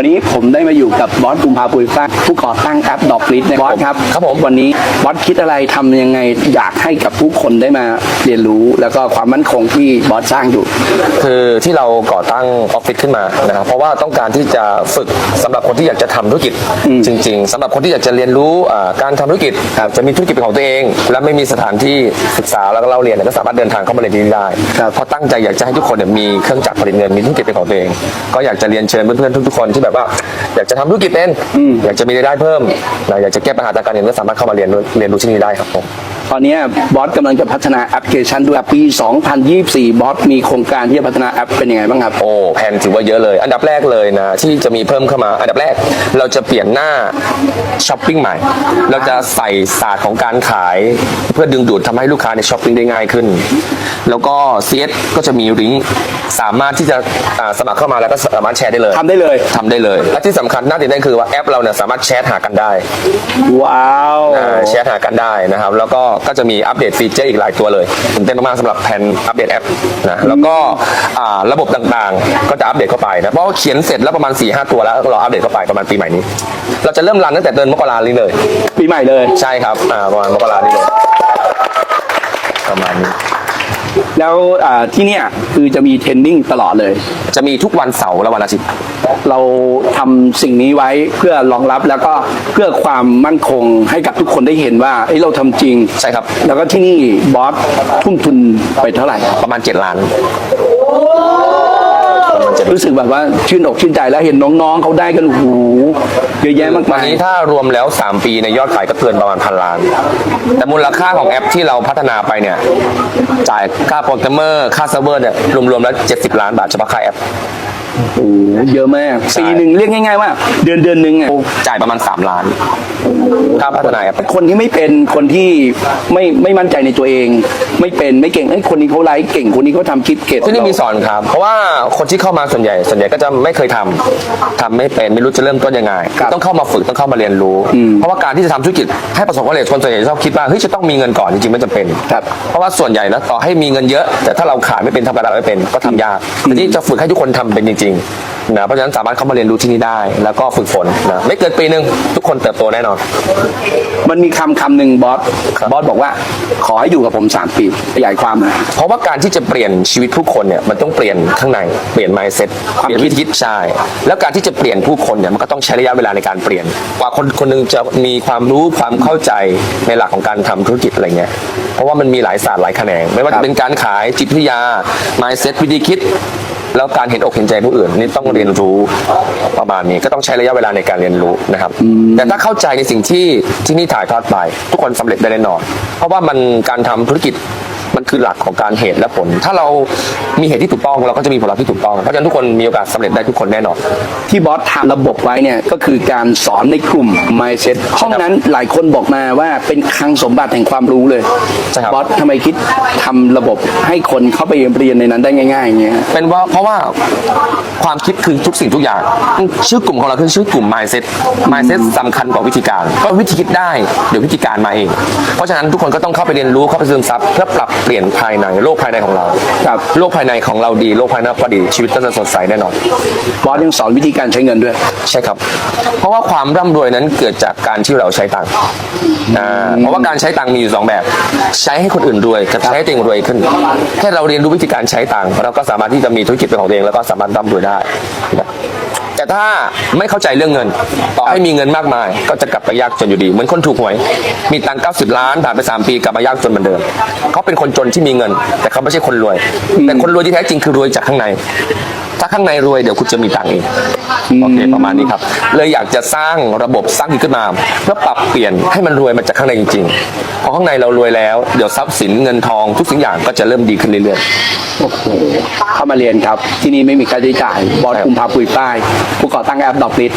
วันนี้ผมได้มาอยู่กับบอสกุมภาปุยฟ้าผู้ก่อตั้งแอปดอกลิสบอสครับครับผมวันนี้บอสคิดอะไรทำยังไงอยากให้กับผู้คนได้มาเรียนรู้ แล้วก็ความมั่นคงที่บอสสร้างอยู่ คือที่เราก่อตั้งออฟฟิศขึ้นมานะครับเพราะว่าต้องการที่จะฝึกสำหรับคนที่อยากจะทำธุรกิจจริง ๆสำหรับคนที่อยากจะเรียนรู้อ่าการทำธุรกิจจะมีธุรกิจเป็นของตัวเอง และไม่มีสถานที่ศึกษาแล้วก็เล่าเรียนเนี่ยก็สามารถเดินทางเข้ามาเรียนที่นี่ได้ครับ เพราะตั้งใจอยากจะให้ทุกคนเนี่ยมีเครื่องจักรผลิตเงินมีธุรกิจเป็นของตัวเอง ก็อยากจะเรียนเชิญเพื่อนๆทุกๆคนที่แบบว่าอยากจะทำธุรกิจเป็นอยากจะมีรายได้เพิ่มนะอยากจะแก้ปัญหาทางการเงินก็สามารถเข้ามาเรียนรู้เรียนรู้ที่นี่ได้ครับผมตอนนี้บอสกำลังจะพัฒนาแอปพลิเคชันด้วยปี 2024 บอสมีโครงการที่จะพัฒนาแอปเป็นยังไงบ้างครับ โอ้แผนถือว่าเยอะเลย อันดับแรกเลยนะ ที่จะมีเพิ่มเข้ามา อันดับแรกเราจะเปลี่ยนหน้าช้อปปิ้งใหม่ เราจะใส่ศาสตร์ของการขาย เพื่อดึงดูดทำให้ลูกค้าในช้อปปิ้งได้ง่ายขึ้น แล้วก็ CS ก็จะมีลิงก์สามารถที่จะอ่าสมัครเข้ามาแล้วก็สามารถแชร์ได้เลยทำได้เลยทำได้เลย และที่สำคัญน่าตื่นเต้นคือว่าแอปเราเนี่ยสามารถแชทหากันได้ว้าวอ่าแชทหากันได้นะครับ แล้วก็ก็จะมีอัปเดตฟีเจอร์อีกหลายตัวเลยตื่นเต้นมากๆสำหรับแผนอัปเดตแอปนะแล้วก็อ่าระบบต่างๆ ก็จะอัปเดตเข้าไปนะเพราะว่าเขียนเสร็จแล้วประมาณ4ี่ห้าตัวแล้วก็รออัปเดตเข้าไปประมาณปีใหม่นี้ เราจะเริ่มรันตั้งแต่เดือนมกราคมนี้เลย ปีใหม่เลย ใช่ครับอ่าประมาณมกราคมนี้เลยประมาณนี้ แล้วอ่าที่เนี่ยคือจะมีเทรนนิ่งตลอดเลย จะมีทุกวันเสาร์และวันอาทิตย์ เราทำสิ่งนี้ไว้เพื่อรองรับแล้วก็เพื่อความมั่นคงให้กับทุกคนได้เห็นว่าเอ้ยเราทำจริง ใช่ครับ แล้วก็ที่นี่บอสทุ่มทุนไปเท่าไหร่ ประมาณ 7 ล้านป รู้สึกแบบว่าชื่นอกชื่นใจแล้วเห็นน้องๆเขาได้กันโอ้โหเยอะแยะมากวัมานยนี้ถ้ารวมแล้ว 3 ปีในยยอดขายก็เกินประมาณพันล้าน แต่มูลค่าของแอปที่เราพัฒนาไปเนี่ย จ่ายค่าโปรแกรมเมอร์ ค่าเซิร์ฟเวอร์เนี่ยรวมๆแล้ว 70 ล้านบาทเฉพาะค่าแอปโอ้โหเยอะมากใช่ปีหนึ่งเรียกง่ายๆว่า เดือนเดือนหนึ่งอะจ่ายประมาณ 3 ล้านค่าพัฒนาแอปคนที่ไม่เป็นคนที่ไม่ไม่มั่นใจในตัวเอง ไม่เป็นไม่เก่งไอ้ยคนนี้เขาไลฟ์เก่งคนนี้เขาทำคลิปเก่ง ที่นี่มีสอนครับ เพราะว่าคนที่เข้ามาส่วนใหญ่ ส่วนใหญ่ก็จะไม่เคยทำทำไม่เป็นไม่รู้จะเริ่มต้นยังไงต้องเข้ามาฝึกต้องเข้ามาเรียนรู้เพราะว่าการที่จะทำธุรกิจให้ประสบความสำเร็จคนส่วนใหญ่ชอบคิดว่าเฮ้ยจะต้องมีเงินก่อนจริงๆไม่จำเป็นครับเพราะว่าส่วนใหญ่แล้วต่อให้มีเงินเยอะ แต่ถ้าเราขายไม่เป็นทำการตลาดไม่เป็นก็ทำยากแต่ที่จะฝึกให้ทุกคนทำเป็นจริงๆนะเพราะฉะนั้นสามารถเข้ามาเรียนรู้ที่นี่ได้ แล้วก็ฝึกฝนนะไม่เกินปีหนึ่งทุกคนเติบโตแน่นอน มันมีคำคำหนึ่งบอสครับ บอสบอกว่า ขอให้อยู่กับผมสามปีขยายความมาเพราะว่าการที่จะเปลี่ยนชีวิตผู้คนเนี่ยมันต้องเปลี่ยนข้างในเปลี่ยน mindset ความเปลี่ยนวิธีคิดใช่แล้วการที่จะเปลี่ยนผู้คนเนี่ยมันก็ต้องใช้ระยะเวลาในการเปลี่ยน กว่าคนคนหนึงจะมีความรู้ความเข้าใจในหลักของการทำธุรกิจอะไรเงี้ยเพราะว่ามันมีหลายศาสตร์หลายแขนง ไม่ว่าครัจะบเป็นการขายจิตวิทยา mindset วิธีคิด แล้วการเห็นอกเห็นใจผู้อื่นนี่ต้องเรียนรู้ประมาณนี้ก็ต้องใช้ระยะเวลาในการเรียนรู้นะครับ แต่ถ้าเข้าใจในสิ่งที่ที่นี่ถ่ายทอดไป ทุกคนสำเร็จได้แน่นอน เพราะว่ามันการทำธุรกิจ มันคือหลักของการเหตุและผล ถ้าเรามีเหตุที่ถูกต้องเราก็จะมีผลลัพธ์ที่ถูกต้อง เพราะฉะนั้นทุกคนมีโอกาสสำเร็จได้ทุกคนแน่นอน ที่บอสทำระบบไว้เนี่ยก็คือการสอนในกลุ่ม mindset ห้องนั้นหลายคนบอกมาว่าเป็นคลังสมบัติแห่งความรู้เลยใช่ครับ บอสทำไมคิดทำระบบให้คนเข้าไปเรียนในนั้นได้ง่ายๆอย่างเงี้ย เป็นว่าเพราะว่าความคิดคือทุกสิ่งทุกอย่าง ชื่อกลุ่มของเราคือชื่อกลุ่ม mindset mindset สำคัญกว่าวิธีการ ก็วิธีคิดได้เดี๋ยววิธีการมาเอง เพราะฉะนั้นทุกคนก็ต้องเข้าไปเรียนรู้เข้าไปซึมซับเพื่อปรับเปลี่ยนภายในโลกภายในของเราครับโลกภายในของเราดีโลกภายนอกก็ดีชีวิตก็จะสดใสแน่นอน บอสยังสอนวิธีการใช้เงินด้วย ใช่ครับ เพราะว่าความร่ำรวยนั้นเกิดจากการที่เราใช้ตังค์อ่าเพราะว่าการใช้ตังค์มีอยู่สองแบบ ใช้ให้คนอื่นรวยกับใช้ให้ตัวเองรวยขึ้นแค่เราเรียนรู้วิธีการใช้ตังค์เราก็สามารถที่จะมีธุรกิจเป็นของตัวเองแล้วก็สามารถร่ำรวยได้นะแต่ ถ้าไม่เข้าใจเรื่องเงิน ต่อให้มีเงินมากมาย ก็จะกลับไปยากจนอยู่ดี เหมือนคนถูกหวย มีตังค์90ล้านผ่านไป3ปีกลับมายากจนเหมือนเดิมเขาเป็นคนจนที่มีเงิน แต่เขาไม่ใช่คนรวย แต่คนรวยที่แท้จริงคือรวยจากข้างใน ถ้าข้างในรวยเดี๋ยวคุณจะมีตังค์เองโอเคประมาณนี้ครับ เลยอยากจะสร้างระบบสร้างขึ้นมา เพื่อปรับเปลี่ยนให้มันรวยมาจากข้างในจริงๆพอข้างในเรารวยแล้ว เดี๋ยวทรัพย์สินเงินทองทุกสิ่งอย่างก็จะเริ่มดีขึ้นเรื่อย โอ้โหเข้ามาเรียนครับ ที่นี่ไม่มีค่าใช้จ่ายบอสครับคุมพาปุยป้าย ผู้ก่อตั้งแอปดอกลิส